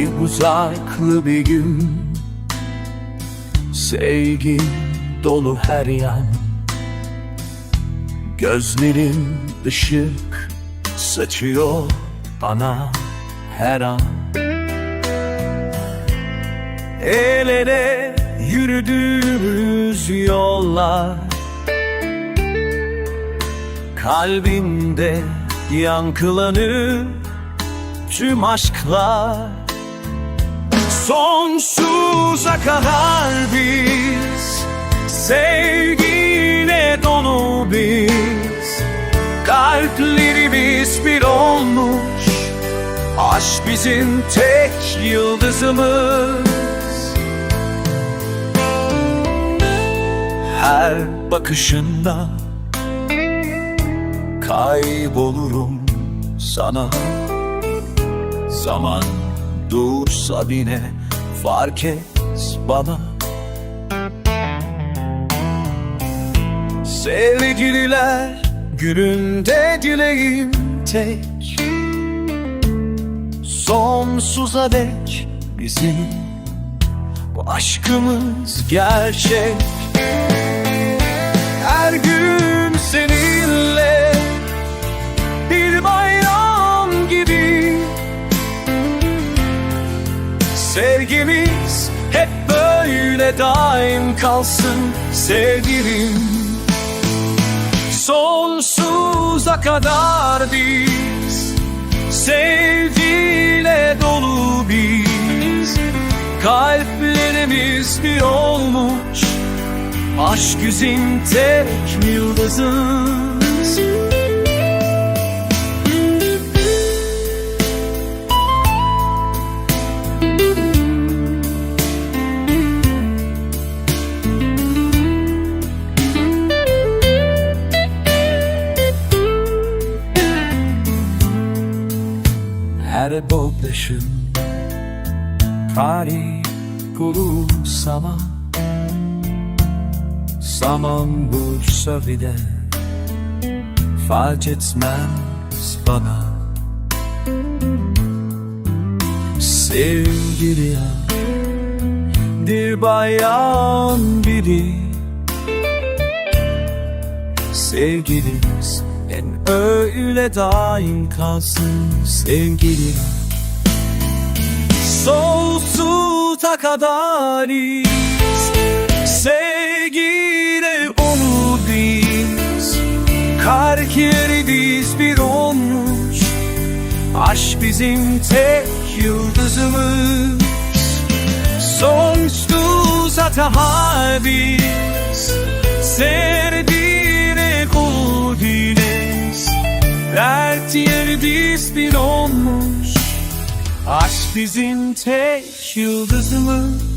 uzaklı bir gün. Sevgi dolu her yan. Gözlerin ışık saçıyor bana her an. El ele yürüdüğümüz yollar. Kalbinde yankılanır tüm aşklar Sonsuza kadar biz Sevgiyle dolu biz. Kalplerimiz bir olmuş Aşk bizim tek yıldızımız. Her bakışında Kaybolurum sana. Zaman dursa bile fark et bana. Sevgililer gününde dileğim tek. Sonsuza dek bizim bu aşkımız gerçek hep böyle daim kalsın sevgilim. Sonsuza kadar biz Sevgiyle dolu biz. Kalplerimiz bir olmuş Aşk bizim tek yıldızımız Her bakışın tarih kurur sana Zaman bulsa bile fark etmez bana. Sevgili ya bir bayan biri. Sevgilimiz en öyle daim kalsın sevgili Sonsuza kadar biz Sevgiyle onu biz Kalpleri biz bir olmuş Aşk bizim tek yıldızımız. Sonsuza daha biz Sevdiğine kul değiliz Dert yeri biz bir olmuş. Aşk bizim tek yıldızımız